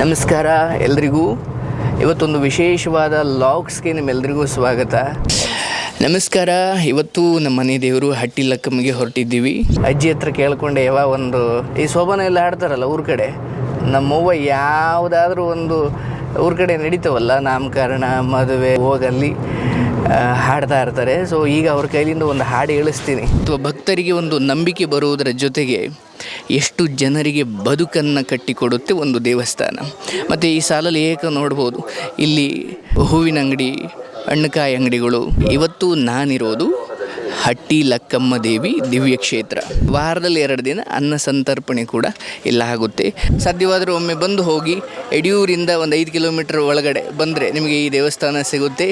ನಮಸ್ಕಾರ ಎಲ್ರಿಗೂ. ಇವತ್ತೊಂದು ವಿಶೇಷವಾದ ಲಾಗ್ಸ್ಗೆ ನಿಮ್ಮೆಲ್ರಿಗೂ ಸ್ವಾಗತ. ನಮಸ್ಕಾರ, ಇವತ್ತು ನಮ್ಮ ಮನೆ ದೇವರು ಹಟ್ಟಿ ಲಕ್ಕಮ್ಮಿಗೆ ಹೊರಟಿದ್ದೀವಿ. ಅಜ್ಜಿ ಹತ್ರ ಕೇಳ್ಕೊಂಡೆ ಯಾವ ಒಂದು ಈ ಶೋಭನ ಎಲ್ಲ ಆಡ್ತಾರಲ್ಲ ಊರ ಕಡೆ. ನಮ್ಮವ್ವ ಯಾವುದಾದ್ರೂ ಒಂದು ಊರ ಕಡೆ ನಡೀತಾವಲ್ಲ, ನಾಮಕರಣ, ಮದುವೆ, ಹೋಗಲ್ಲಿ ಹಾಡ್ತಾ ಇರ್ತಾರೆ. ಸೊ ಈಗ ಅವ್ರ ಕೈಲಿಂದ ಒಂದು ಹಾಡು ಹೇಳಿಸ್ತೀನಿ. ಅಥವಾ ಭಕ್ತರಿಗೆ ಒಂದು ನಂಬಿಕೆ ಬರುವುದರ ಜೊತೆಗೆ ಎಷ್ಟು ಜನರಿಗೆ ಬದುಕನ್ನು ಕಟ್ಟಿಕೊಡುತ್ತೆ ಒಂದು ದೇವಸ್ಥಾನ. ಮತ್ತು ಈ ಸಾಲಲ್ಲಿ ಏಕ ನೋಡ್ಬೋದು. ಇಲ್ಲಿ ಹೂವಿನ ಅಂಗಡಿ, ಹಣ್ಣುಕಾಯಿ ಅಂಗಡಿಗಳು, ಇವತ್ತು ನಾನಿರೋದು ಹಟ್ಟಿ ಲಕ್ಕಮ್ಮ ದೇವಿ ದಿವ್ಯ ಕ್ಷೇತ್ರ. ವಾರದಲ್ಲಿ ಎರಡು ದಿನ ಅನ್ನ ಸಂತರ್ಪಣೆ ಕೂಡ ಇಲ್ಲ ಆಗುತ್ತೆ. ಸಾಧ್ಯವಾದರೆ ಒಮ್ಮೆ ಬಂದು ಹೋಗಿ ಯಡಿಯೂರಿಂದ ಒಂದು ಐದು ಕಿಲೋಮೀಟರ್ ಒಳಗಡೆ ಬಂದರೆ ನಿಮಗೆ ಈ ದೇವಸ್ಥಾನ ಸಿಗುತ್ತೆ.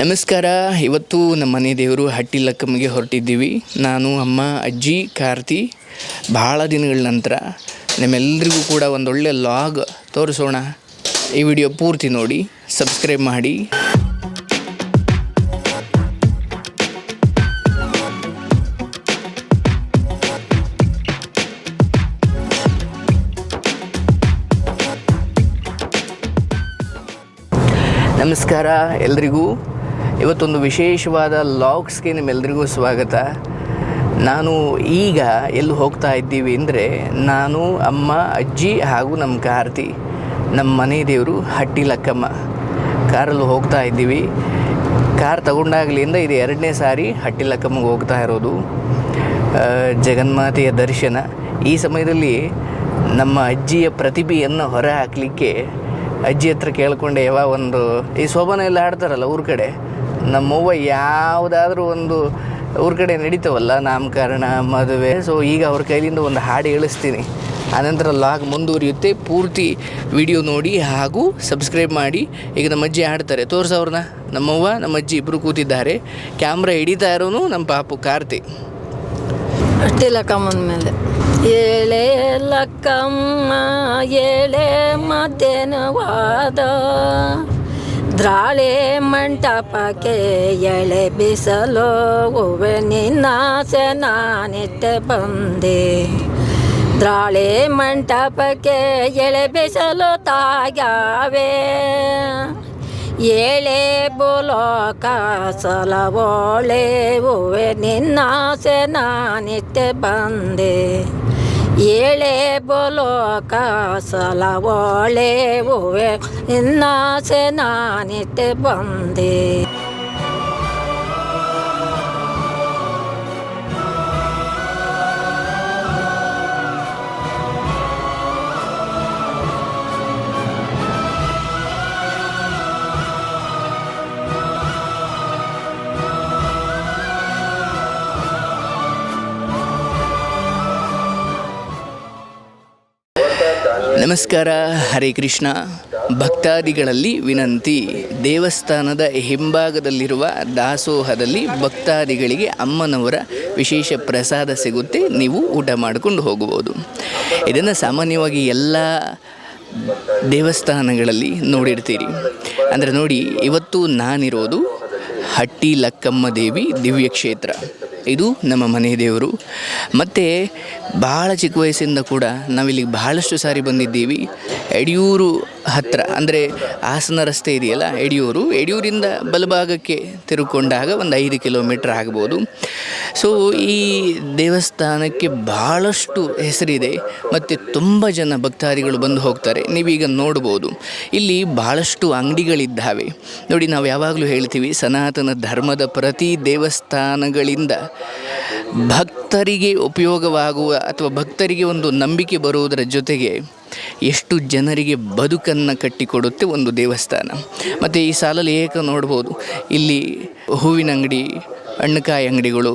ನಮಸ್ಕಾರ. ಇವತ್ತು ನಮ್ಮ ಮನೆ ದೇವರು ಹಟ್ಟಿ ಲಕ್ಕಮ್ಮಗೆ ಹೊರಟಿದ್ದೀವಿ. ನಾನು, ಅಮ್ಮ, ಅಜ್ಜಿ, ಕಾರ್ತಿ ಭಾಳ ದಿನಗಳ ನಂತರ ನಿಮ್ಮೆಲ್ಲರಿಗೂ ಕೂಡ ಒಂದೊಳ್ಳೆ ಲಾಗ್ ತೋರಿಸೋಣ. ಈ ವಿಡಿಯೋ ಪೂರ್ತಿ ನೋಡಿ, ಸಬ್ಸ್ಕ್ರೈಬ್ ಮಾಡಿ. ನಮಸ್ಕಾರ ಎಲ್ರಿಗೂ. ಇವತ್ತೊಂದು ವಿಶೇಷವಾದ ಲಾಗ್ಸ್ಗೆ ನಿಮ್ಮೆಲ್ಲರಿಗೂ ಸ್ವಾಗತ. ನಾನು ಈಗ ಎಲ್ಲಿ ಹೋಗ್ತಾ ಇದ್ದೀವಿ ಅಂದರೆ ನಾನು, ಅಮ್ಮ, ಅಜ್ಜಿ ಹಾಗೂ ನಮ್ಮ ಕಾರ್ತಿ, ನಮ್ಮ ಮನೆ ದೇವರು ಹಟ್ಟಿ ಲಕ್ಕಮ್ಮ ಕಾರಲ್ಲಿ ಹೋಗ್ತಾ ಇದ್ದೀವಿ. ಕಾರ್ ತಗೊಂಡಾಗಲಿಂದ ಇದು ಎರಡನೇ ಸಾರಿ ಹಟ್ಟಿ ಲಕ್ಕಮ್ಮಗೆ ಹೋಗ್ತಾ ಇರೋದು. ಜಗನ್ಮಾತೆಯ ದರ್ಶನ. ಈ ಸಮಯದಲ್ಲಿ ನಮ್ಮ ಅಜ್ಜಿಯ ಪ್ರತಿಭೆಯನ್ನು ಹೊರ ಹಾಕಲಿಕ್ಕೆ ಅಜ್ಜಿ ಹತ್ರ ಕೇಳಿಕೊಂಡೆ ಯಾವ ಒಂದು ಈ ಶೋಭನ ಎಲ್ಲ ಆಡ್ತಾರಲ್ಲ ಊರ ಕಡೆ? ನಮ್ಮವ್ವ ಯಾವುದಾದ್ರೂ ಒಂದು ಊರ ಕಡೆ ನಡೀತಾವಲ್ಲ ನಾಮಕರಣ, ಮದುವೆ. ಸೊ ಈಗ ಅವ್ರ ಕೈಲಿಂದ ಒಂದು ಹಾಡು ಹೇಳಿಸ್ತೀನಿ. ಆನಂತರ ಲಾಗ್ ಮುಂದುವರಿಯುತ್ತೆ. ಪೂರ್ತಿ ವಿಡಿಯೋ ನೋಡಿ ಹಾಗೂ ಸಬ್ಸ್ಕ್ರೈಬ್ ಮಾಡಿ. ಈಗ ನಮ್ಮ ಅಜ್ಜಿ ಹಾಡ್ತಾರೆ. ತೋರ್ಸವ್ರನ್ನ ನಮ್ಮವ್ವ, ನಮ್ಮ ಅಜ್ಜಿ ಇಬ್ಬರು ಕೂತಿದ್ದಾರೆ. ಕ್ಯಾಮ್ರಾ ಹಿಡಿತಾ ಇರೋನು ನಮ್ಮ ಪಾಪು ಕಾರ್ತಿ. ಅಷ್ಟೇ ಲಕ್ಕಮ್ಮನ ಮೇಲೆ. ಏಳೆ ಲಕ್ಕಮ್ಮ, ಏಳೆ ದ್ರಾಳೆ ಮಂಟಪಕ್ಕೆ ಎಳೆ ಬಿಸಲು ಹೂವೆ ನಿನ್ನಾಸೆ ನಾನಿಟ್ಟೆ ಬಂದೆ. ದ್ರಾಳೆ ಮಂಟಪಕ್ಕೆ ಎಳೆ ಬಿಸಲು ತಾಗ್ಯಾವೆ. ಏಳೆ ಬುಲೋಕ ಸಲವೋಳೆ ಹೂವೆ ನಿನ್ನಾಸೆ ನಾನಿಟ್ಟೆ ಬಂದೆ. ಏಳೆ ಬೋಲೋಕ ಸಲವೋಳೆ ಹೂವೆ ನಿನ್ನಾಸೆ ನಾನಿಟ್ಟೆ ಬಂದೆ. ನಮಸ್ಕಾರ, ಹರೇ ಕೃಷ್ಣ. ಭಕ್ತಾದಿಗಳಲ್ಲಿ ವಿನಂತಿ. ದೇವಸ್ಥಾನದ ಹಿಂಭಾಗದಲ್ಲಿರುವ ದಾಸೋಹದಲ್ಲಿ ಭಕ್ತಾದಿಗಳಿಗೆ ಅಮ್ಮನವರ ವಿಶೇಷ ಪ್ರಸಾದ ಸಿಗುತ್ತೆ. ನೀವು ಊಟ ಮಾಡಿಕೊಂಡು ಹೋಗಬಹುದು. ಇದನ್ನು ಸಾಮಾನ್ಯವಾಗಿ ಎಲ್ಲ ದೇವಸ್ಥಾನಗಳಲ್ಲಿ ನೋಡಿರ್ತೀರಿ. ಅಂದರೆ ನೋಡಿ, ಇವತ್ತು ನಾನಿರೋದು ಹಟ್ಟಿ ಲಕ್ಕಮ್ಮ ದೇವಿ ದಿವ್ಯ ಕ್ಷೇತ್ರ ಇದು ನಮ್ಮ ಮನೆ ದೇವರು. ಮತ್ತು ಭಾಳ ಚಿಕ್ಕ ವಯಸ್ಸಿಂದ ಕೂಡ ನಾವಿಲ್ಲಿಗೆ ಬಹಳಷ್ಟು ಸಾರಿ ಬಂದಿದ್ದೀವಿ. ಯಡಿಯೂರು ಹತ್ತಿರ ಅಂದರೆ ಹಾಸನ ರಸ್ತೆ ಇದೆಯಲ್ಲ ಯಡಿಯೂರು ಯಡಿಯೂರಿಂದ ಬಲಭಾಗಕ್ಕೆ ತಿರುಕೊಂಡಾಗ ಒಂದು ಐದು ಕಿಲೋಮೀಟ್ರ್ ಆಗ್ಬೋದು. ಸೊ ಈ ದೇವಸ್ಥಾನಕ್ಕೆ ಭಾಳಷ್ಟು ಹೆಸರಿದೆ, ಮತ್ತು ತುಂಬ ಜನ ಭಕ್ತಾದಿಗಳು ಬಂದು ಹೋಗ್ತಾರೆ. ನೀವೀಗ ನೋಡ್ಬೋದು. ಇಲ್ಲಿ ಭಾಳಷ್ಟು ಅಂಗಡಿಗಳಿದ್ದಾವೆ. ನೋಡಿ, ನಾವು ಯಾವಾಗಲೂ ಹೇಳ್ತೀವಿ, ಸನಾತನ ಧರ್ಮದ ಪ್ರತಿ ದೇವಸ್ಥಾನಗಳಿಂದ ಭಕ್ತರಿಗೆ ಉಪಯೋಗವಾಗುವ ಅಥವಾ ಭಕ್ತರಿಗೆ ಒಂದು ನಂಬಿಕೆ ಬರುವುದರ ಜೊತೆಗೆ ಎಷ್ಟು ಜನರಿಗೆ ಬದುಕನ್ನು ಕಟ್ಟಿಕೊಡುತ್ತೆ ಒಂದು ದೇವಸ್ಥಾನ. ಮತ್ತು ಈ ಸಾಲಲ್ಲಿ ಏಕ ನೋಡ್ಬೋದು. ಇಲ್ಲಿ ಹೂವಿನ ಅಂಗಡಿ ಹಣ್ಣುಕಾಯಿ ಅಂಗಡಿಗಳು,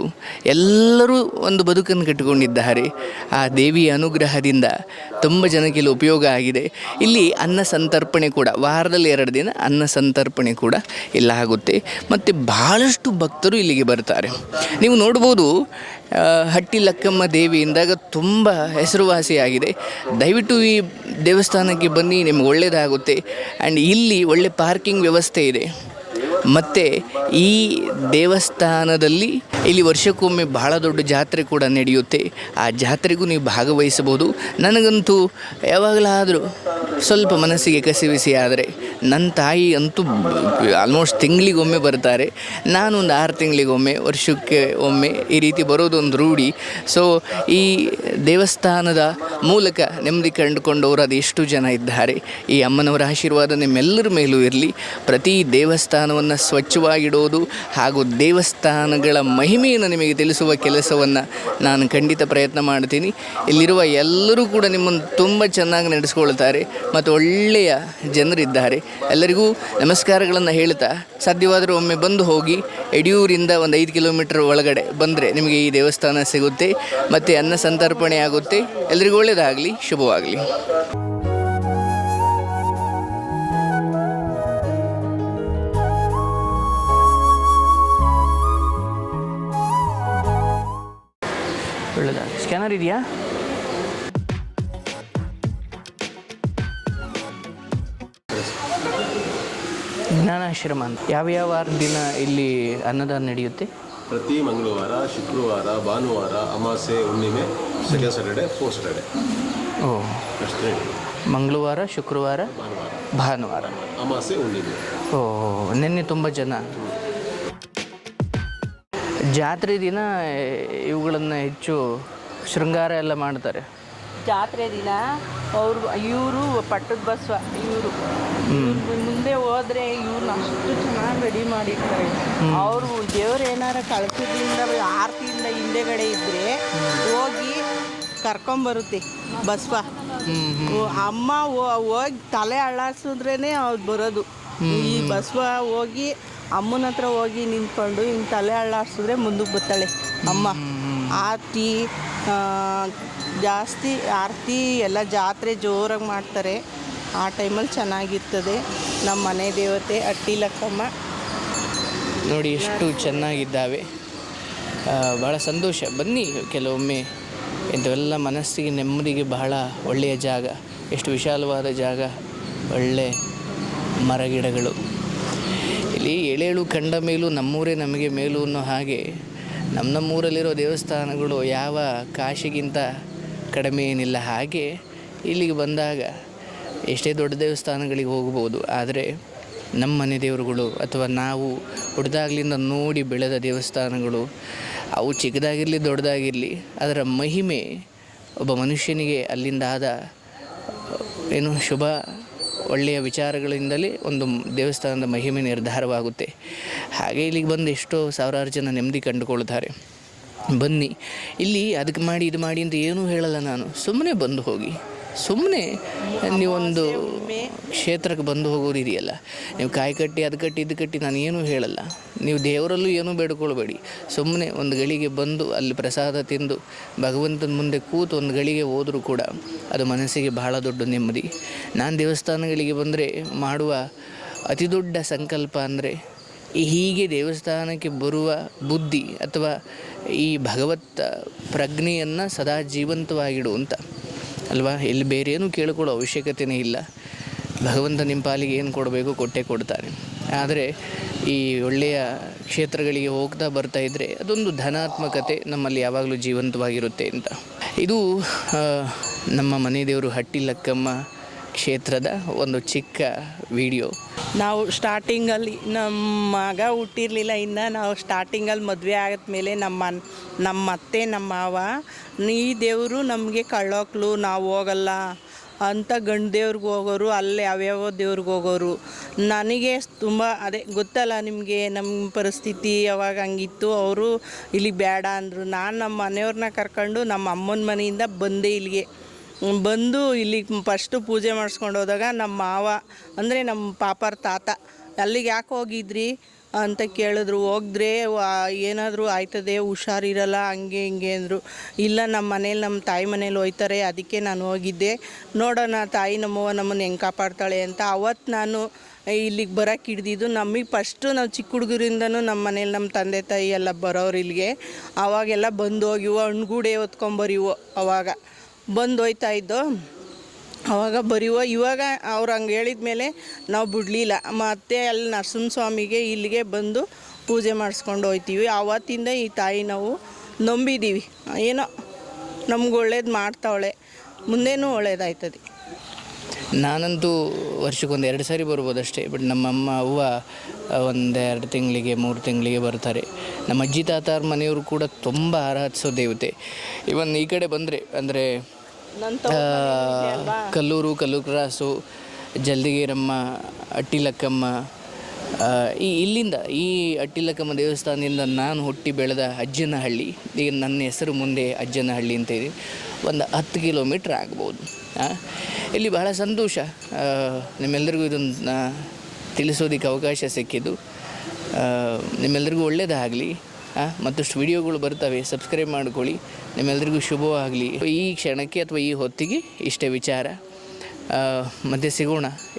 ಎಲ್ಲರೂ ಒಂದು ಬದುಕನ್ನು ಕಟ್ಟಿಕೊಂಡಿದ್ದಾರೆ. ಆ ದೇವಿಯ ಅನುಗ್ರಹದಿಂದ ತುಂಬ ಜನಕ್ಕೆ ಉಪಯೋಗ ಆಗಿದೆ. ಇಲ್ಲಿ ಅನ್ನ ಸಂತರ್ಪಣೆ ಕೂಡ, ವಾರದಲ್ಲಿ ಎರಡು ದಿನ ಅನ್ನ ಸಂತರ್ಪಣೆ ಕೂಡ ಇಲ್ಲ ಆಗುತ್ತೆ. ಮತ್ತು ಬಹಳಷ್ಟು ಭಕ್ತರು ಇಲ್ಲಿಗೆ ಬರ್ತಾರೆ. ನೀವು ನೋಡ್ಬೋದು ಹಟ್ಟಿ ಲಕ್ಕಮ್ಮ ದೇವಿ ಎಂದಾಗ ತುಂಬ ಹೆಸರುವಾಸಿಯಾಗಿದೆ. ದಯವಿಟ್ಟು ಈ ದೇವಸ್ಥಾನಕ್ಕೆ ಬನ್ನಿ, ನಿಮ್ಗೆ ಒಳ್ಳೆಯದಾಗುತ್ತೆ ಆ್ಯಂಡ್ ಇಲ್ಲಿ ಒಳ್ಳೆ ಪಾರ್ಕಿಂಗ್ ವ್ಯವಸ್ಥೆ ಇದೆ. ಮತ್ತು ಈ ದೇವಸ್ಥಾನದಲ್ಲಿ ಇಲ್ಲಿ ವರ್ಷಕ್ಕೊಮ್ಮೆ ಬಹಳ ದೊಡ್ಡ ಜಾತ್ರೆ ಕೂಡ ನಡೆಯುತ್ತೆ. ಆ ಜಾತ್ರೆಗೂ ನೀವು ಭಾಗವಹಿಸಬಹುದು. ನನಗಂತೂ ಯಾವಾಗಲಾದರೂ ಸ್ವಲ್ಪ ಮನಸ್ಸಿಗೆ ಕಸಿವಿಸಿ, ಆದರೆ ನನ್ನ ತಾಯಿ ಅಂತೂ ಆಲ್ಮೋಸ್ಟ್ ತಿಂಗಳಿಗೊಮ್ಮೆ ಬರ್ತಾರೆ. ನಾನು ಒಂದು ಆರು ತಿಂಗಳಿಗೊಮ್ಮೆ, ವರ್ಷಕ್ಕೆ ಒಮ್ಮೆ ಈ ರೀತಿ ಬರೋದೊಂದು ರೂಢಿ. ಸೊ ಈ ದೇವಸ್ಥಾನದ ಮೂಲಕ ನೆಮ್ಮದಿ ಕಂಡುಕೊಂಡವರು ಅದು ಎಷ್ಟು ಜನ ಇದ್ದಾರೆ. ಈ ಅಮ್ಮನವರ ಆಶೀರ್ವಾದ ನಿಮ್ಮೆಲ್ಲರ ಮೇಲೂ ಇರಲಿ. ಪ್ರತಿ ದೇವಸ್ಥಾನವನ್ನು ಸ್ವಚ್ಛವಾಗಿಡೋದು ಹಾಗೂ ದೇವಸ್ಥಾನಗಳ ಮಹಿಮೆಯನ್ನು ನಿಮಗೆ ತಿಳಿಸುವ ಕೆಲಸವನ್ನು ನಾನು ಖಂಡಿತ ಪ್ರಯತ್ನ ಮಾಡ್ತೀನಿ. ಇಲ್ಲಿರುವ ಎಲ್ಲರೂ ಕೂಡ ನಿಮ್ಮನ್ನು ತುಂಬ ಚೆನ್ನಾಗಿ ನಡೆಸ್ಕೊಳ್ತಾರೆ. ಮತ್ತು ಒಳ್ಳೆಯ ಜನರಿದ್ದಾರೆ. ಎಲ್ಲರಿಗೂ ನಮಸ್ಕಾರಗಳನ್ನು ಹೇಳ್ತಾ ಸಾಧ್ಯವಾದರೂ ಒಮ್ಮೆ ಬಂದು ಹೋಗಿ ಯಡಿಯೂರಿಂದ ಒಂದು ಐದು ಕಿಲೋಮೀಟರ್ ಒಳಗಡೆ ಬಂದರೆ ನಿಮಗೆ ಈ ದೇವಸ್ಥಾನ ಸಿಗುತ್ತೆ ಮತ್ತು ಅನ್ನ ಸಂತರ್ಪಣೆ ಆಗುತ್ತೆ. ಎಲ್ಲರಿಗೂ ಒಳ್ಳೆಯದಾಗಲಿ, ಶುಭವಾಗಲಿ. ಸ್ಕ್ಯಾನರ್ ಇದೆಯಾ? ಜ್ಞಾನಾಶ್ರಮ ಅಂತ. ಯಾವ ಯಾವ ದಿನ ಇಲ್ಲಿ ಅನ್ನದಾನ ನಡೆಯುತ್ತೆ? ಪ್ರತಿ ಮಂಗಳವಾರ ಶುಕ್ರವಾರ ಭಾನುವಾರ ಅಮಾಸೆ ಹುಣ್ಣಿಮೆ ಸೆಕೆಂಡ್ ಸ್ಯಾಟರ್ಡೆ ಫೋರ್ ಸ್ಯಾಟರ್ಡೆ ಓ. ಅಷ್ಟೇ. ಮಂಗಳವಾರ ಶುಕ್ರವಾರ ಭಾನುವಾರ. ಭಾನುವಾರ. ಅಮಾಸೆ ಹುಣ್ಣಿಮೆ. ಓ ನಿನ್ನೆ ತುಂಬ ಜನ. ಜಾತ್ರೆ ದಿನ ಇವುಗಳನ್ನು ಹೆಚ್ಚು ಶೃಂಗಾರ ಎಲ್ಲ ಮಾಡ್ತಾರೆ. ಜಾತ್ರೆ ದಿನ ಅವರು ಇವರು ಪಟ್ಟದ ಬಸವ ಇವರು. ಮುಂದೆ ಹೋದ್ರೆ ಇವ್ರನ್ನ ಅಷ್ಟು ಚೆನ್ನಾಗಿ ರೆಡಿ ಮಾಡಿರ್ತಾರೆ. ಅವರು ದೇವ್ರು ಏನಾರ ಕಳ್ಸೋದ್ರಿಂದ ಆರತಿಯಿಂದ ಹಿಂದೆಗಡೆ ಇದ್ರೆ ಹೋಗಿ ಕರ್ಕೊಂಬರುತ್ತೆ ಬಸವ. ಅಮ್ಮ ಹೋಗಿ ತಲೆ ಅಳ್ಳಾಡ್ಸಿದ್ರೇ ಅವ್ರು ಬರೋದು. ಈ ಬಸವ ಹೋಗಿ ಅಮ್ಮನ ಹತ್ರ ಹೋಗಿ ನಿಂತ್ಕೊಂಡು ಹಿಂಗೆ ತಲೆ ಅಳ್ಳಾಡ್ಸಿದ್ರೆ ಮುಂದಕ್ಕೆ ಬರ್ತಾಳೆ ಅಮ್ಮ. ಆರತಿ ಜಾಸ್ತಿ ಆರತಿ ಎಲ್ಲ ಜಾತ್ರೆ ಜೋರಾಗಿ ಮಾಡ್ತಾರೆ. ಆ ಟೈಮಲ್ಲಿ ಚೆನ್ನಾಗಿರ್ತದೆ. ನಮ್ಮ ಮನೆ ದೇವತೆ ಅಟ್ಟಿ ಲಕ್ಕಮ್ಮ ನೋಡಿ ಎಷ್ಟು ಚೆನ್ನಾಗಿದ್ದಾವೆ. ಭಾಳ ಸಂತೋಷ. ಬನ್ನಿ ಕೆಲವೊಮ್ಮೆ. ಇಂಥವೆಲ್ಲ ಮನಸ್ಸಿಗೆ, ನೆಮ್ಮದಿಗೆ ಬಹಳ ಒಳ್ಳೆಯ ಜಾಗ. ಎಷ್ಟು ವಿಶಾಲವಾದ ಜಾಗ. ಒಳ್ಳೆ ಮರಗಿಡಗಳು. ಇಲ್ಲಿ ಎಳೆಳು ಕಂಡ ಮೇಲೂ ನಮ್ಮೂರೇ ನಮಗೆ ಮೇಲು ಅನ್ನೋ ಹಾಗೆ ನಮ್ಮ ನಮ್ಮೂರಲ್ಲಿರೋ ದೇವಸ್ಥಾನಗಳು ಯಾವ ಕಾಶಿಗಿಂತ ಕಡಿಮೆ ಏನಿಲ್ಲ. ಹಾಗೆ ಇಲ್ಲಿಗೆ ಬಂದಾಗ ಎಷ್ಟೇ ದೊಡ್ಡ ದೇವಸ್ಥಾನಗಳಿಗೆ ಹೋಗ್ಬೋದು, ಆದರೆ ನಮ್ಮ ಮನೆ ದೇವರುಗಳು ಅಥವಾ ನಾವು ಹುಡ್ದಾಗ್ಲಿಂದ ನೋಡಿ ಬೆಳೆದ ದೇವಸ್ಥಾನಗಳು, ಅವು ಚಿಕ್ಕದಾಗಿರಲಿ ದೊಡ್ಡದಾಗಿರಲಿ, ಅದರ ಮಹಿಮೆ ಒಬ್ಬ ಮನುಷ್ಯನಿಗೆ ಅಲ್ಲಿಂದ ಆದ, ಏನು ಶುಭ, ಒಳ್ಳೆಯ ವಿಚಾರಗಳಿಂದಲೇ ಒಂದು ದೇವಸ್ಥಾನದ ಮಹಿಮೆ ನಿರ್ಧಾರವಾಗುತ್ತೆ. ಹಾಗೆ ಇಲ್ಲಿಗೆ ಬಂದು ಎಷ್ಟೋ ಸಾವಿರಾರು ಜನ ನೆಮ್ಮದಿ ಕಂಡುಕೊಳ್ತಾರೆ. ಬನ್ನಿ, ಇಲ್ಲಿ ಅದಕ್ಕೆ ಮಾಡಿ, ಇದು ಮಾಡಿ ಅಂತ ಏನೂ ಹೇಳಲ್ಲ ನಾನು ಸುಮ್ಮನೆ ಬಂದು ಹೋಗಿ. ಸುಮ್ಮನೆ ನೀವೊಂದು ಕ್ಷೇತ್ರಕ್ಕೆ ಬಂದು ಹೋಗೋರು ಇದೆಯಲ್ಲ ನೀವು ಕಾಯಿ ಕಟ್ಟಿ ಅದು ಕಟ್ಟಿ ಇದು ಕಟ್ಟಿ ನಾನು ಏನೂ ಹೇಳಲ್ಲ. ನೀವು ದೇವರಲ್ಲೂ ಏನೂ ಬೇಡ್ಕೊಳ್ಬೇಡಿ. ಸುಮ್ಮನೆ ಒಂದು ಗಳಿಗೆ ಬಂದು ಅಲ್ಲಿ ಪ್ರಸಾದ ತಿಂದು ಭಗವಂತನ ಮುಂದೆ ಕೂತು ಒಂದು ಗಳಿಗೆ ಹೋದರೂ ಕೂಡ ಅದು ಮನಸ್ಸಿಗೆ ಬಹಳ ದೊಡ್ಡ ನೆಮ್ಮದಿ. ನಾನು ದೇವಸ್ಥಾನಗಳಿಗೆ ಬಂದರೆ ಮಾಡುವ ಅತಿ ದೊಡ್ಡ ಸಂಕಲ್ಪ ಅಂದರೆ ಹೀಗೆ ದೇವಸ್ಥಾನಕ್ಕೆ ಬರುವ ಬುದ್ಧಿ ಅಥವಾ ಈ ಭಗವತ್ ಪ್ರಜ್ಞೆಯನ್ನು ಸದಾ ಜೀವಂತವಾಗಿಡು ಅಂತ. ಅಲ್ವಾ? ಇಲ್ಲಿ ಬೇರೆ ಏನು ಕೇಳಿಕೊಳ್ಳೋ ಅವಶ್ಯಕತೆಯೇ ಇಲ್ಲ. ಭಗವಂತ ನಿಮ್ಮ ಪಾಲಿಗೆ ಏನು ಕೊಡಬೇಕು ಕೊಟ್ಟೇ ಕೊಡ್ತಾನೆ ಆದರೆ ಈ ಒಳ್ಳೆಯ ಕ್ಷೇತ್ರಗಳಿಗೆ ಹೋಗ್ತಾ ಬರ್ತಾ ಇದ್ದರೆ ಅದೊಂದು ಧನಾತ್ಮಕತೆ ನಮ್ಮಲ್ಲಿ ಯಾವಾಗಲೂ ಜೀವಂತವಾಗಿರುತ್ತೆ ಅಂತ. ಇದು ನಮ್ಮ ಮನೆ ದೇವರು ಹಟ್ಟಿ ಲಕ್ಕಮ್ಮ ಕ್ಷೇತ್ರದ ಒಂದು ಚಿಕ್ಕ ವಿಡಿಯೋ. ನಾವು ಸ್ಟಾರ್ಟಿಂಗಲ್ಲಿ ನಮ್ಮ ಮಗ ಹುಟ್ಟಿರಲಿಲ್ಲ, ಇನ್ನು ನಾವು ಸ್ಟಾರ್ಟಿಂಗಲ್ಲಿ ಮದುವೆ ಆದಮೇಲೆ ನಮ್ಮ ನಮ್ಮ ಅತ್ತೆ, ನಮ್ಮ ಮಾವ ಈ ದೇವರು ನಮಗೆ ಕಳ್ಳೋಕ್ಲು, ನಾವು ಹೋಗಲ್ಲ ಅಂತ ಗಂಡು ದೇವ್ರಿಗೆ ಹೋಗೋರು, ಅಲ್ಲೇ ಯಾವ ದೇವ್ರಿಗೆ ಹೋಗೋರು. ನನಗೆ ತುಂಬ, ಅದೇ ಗೊತ್ತಲ್ಲ ನಿಮಗೆ ನಮ್ಮ ಪರಿಸ್ಥಿತಿ ಯಾವಾಗ ಹಂಗಿತ್ತು. ಅವರು, ಇಲ್ಲಿ ಬೇಡ ಅಂದರು. ನಾನು ನಮ್ಮ ಮನೆಯವ್ರನ್ನ ಕರ್ಕೊಂಡು ನಮ್ಮ ಅಮ್ಮನ ಮನೆಯಿಂದ ಬಂದೆ ಇಲ್ಲಿಗೆ. ಬಂದು ಇಲ್ಲಿ ಫಸ್ಟು ಪೂಜೆ ಮಾಡಿಸ್ಕೊಂಡು ಹೋದಾಗ ನಮ್ಮ ಮಾವ, ಅಂದರೆ ನಮ್ಮ ಪಾಪರ ತಾತ, ಅಲ್ಲಿಗೆ ಯಾಕೆ ಹೋಗಿದ್ರಿ ಅಂತ ಕೇಳಿದ್ರು. ಹೋಗಿದ್ರೆ ಏನಾದರೂ ಆಯ್ತದೆ ಹುಷಾರಿರಲ್ಲ ಹಂಗೆ ಹಿಂಗೆ ಅಂದರು. ಇಲ್ಲ, ನಮ್ಮ ಮನೇಲಿ, ನಮ್ಮ ತಾಯಿ ಮನೇಲಿ ಹೋಯ್ತಾರೆ, ಅದಕ್ಕೆ ನಾನು ಹೋಗಿದ್ದೆ. ನೋಡೋಣ, ತಾಯಿ ನಮ್ಮವ್ವ ನಮ್ಮನ್ನು ಹೆಂಗೆ ಕಾಪಾಡ್ತಾಳೆ ಅಂತ. ಅವತ್ತು ನಾನು ಇಲ್ಲಿಗೆ ಬರೋಕೆ ಹಿಡ್ದಿದ್ದು, ನಮಗೆ ಫಸ್ಟು ನಾವು ಚಿಕ್ಕ ಹುಡುಗರಿಂದನೂ ನಮ್ಮ ಮನೇಲಿ ನಮ್ಮ ತಂದೆ, ತಾಯಿ ಎಲ್ಲ ಬರೋರು ಇಲ್ಲಿಗೆ. ಆವಾಗೆಲ್ಲ ಬಂದು ಹೋಗಿವು ಹಣ್ಗೂಡೆ ಹೊತ್ಕೊಂಬರಿವು ಅವಾಗ. ಬಂದು ಹೋಯ್ತಾ ಇದ್ದೋ, ಅವಾಗ ಬರೀವ. ಇವಾಗ ಅವ್ರು ಹಂಗೆ ಹೇಳಿದ ಮೇಲೆ ನಾವು ಬಿಡಲಿಲ್ಲ. ಮತ್ತೆ ಅಲ್ಲಿ ನರಸಿಂಹ ಸ್ವಾಮಿಗೆ ಇಲ್ಲಿಗೆ ಬಂದು ಪೂಜೆ ಮಾಡಿಸ್ಕೊಂಡು ಹೋಯ್ತೀವಿ. ಆವತ್ತಿಂದ ಈ ತಾಯಿ ನಾವು ನಂಬಿದ್ದೀವಿ ಏನೋ ನಮ್ಗೆ ಒಳ್ಳೇದು ಮಾಡ್ತಾವಳೆ. ಮುಂದೇನೂ ಒಳ್ಳೇದಾಯ್ತದೆ. ನಾನಂತೂ ವರ್ಷಕ್ಕೊಂದು ಎರಡು ಸಾರಿ ಬರ್ಬೋದು ಅಷ್ಟೇ ಬಟ್ ನಮ್ಮಮ್ಮ ಅವ್ವ ಒಂದೆರಡು ತಿಂಗಳಿಗೆ ಮೂರು ತಿಂಗಳಿಗೆ ಬರ್ತಾರೆ. ನಮ್ಮ ಅಜ್ಜಿ ತಾತಾರ ಮನೆಯವರು ಕೂಡ ತುಂಬ ಆರಾಧಿಸೋ ದೇವತೆ. ಇವನ್ ಈ ಕಡೆ ಬಂದರೆ ಅಂದರೆ ಕಲ್ಲೂರು ಕಲ್ಲೂರು ಕ್ರಾಸು ಜಲ್ದಿಗೇರಮ್ಮ ಅಟ್ಟಿಲಕ್ಕಮ್ಮ ಈ ಇಲ್ಲಿಂದ ಈ ಅಟ್ಟಿಲಕ್ಕಮ್ಮ ದೇವಸ್ಥಾನದಿಂದ ನಾನು ಹುಟ್ಟಿ ಬೆಳೆದ ಅಜ್ಜನಹಳ್ಳಿ ಈಗ ನನ್ನ ಹೆಸರು ಮುಂದೆ ಅಜ್ಜನಹಳ್ಳಿ ಅಂತ ಇದೆ ಒಂದು ಹತ್ತು ಕಿಲೋಮೀಟ್ರ್ ಆಗ್ಬೋದು ಇಲ್ಲಿ ಬಹಳ ಸಂತೋಷ. ನಿಮ್ಮೆಲ್ಲರಿಗೂ ಇದನ್ನು ತಿಳಿಸೋದಕ್ಕೆ ಅವಕಾಶ ಸಿಕ್ಕಿದ್ದು. ನಿಮ್ಮೆಲ್ಲರಿಗೂ ಒಳ್ಳೆಯದಾಗಲಿ ಮತ್ತಷ್ಟು ವಿಡಿಯೋಗಳು ಬರ್ತವೆ ಸಬ್ಸ್ಕ್ರೈಬ್ ಮಾಡ್ಕೊಳ್ಳಿ. ನಿಮ್ಮೆಲ್ಲರಿಗೂ ಶುಭವಾಗಲಿ. ಈ ಕ್ಷಣಕ್ಕೆ ಅಥವಾ ಈ ಹೊತ್ತಿಗೆ ಇಷ್ಟೇ ವಿಚಾರ. ಮತ್ತೆ ಸಿಗೋಣ.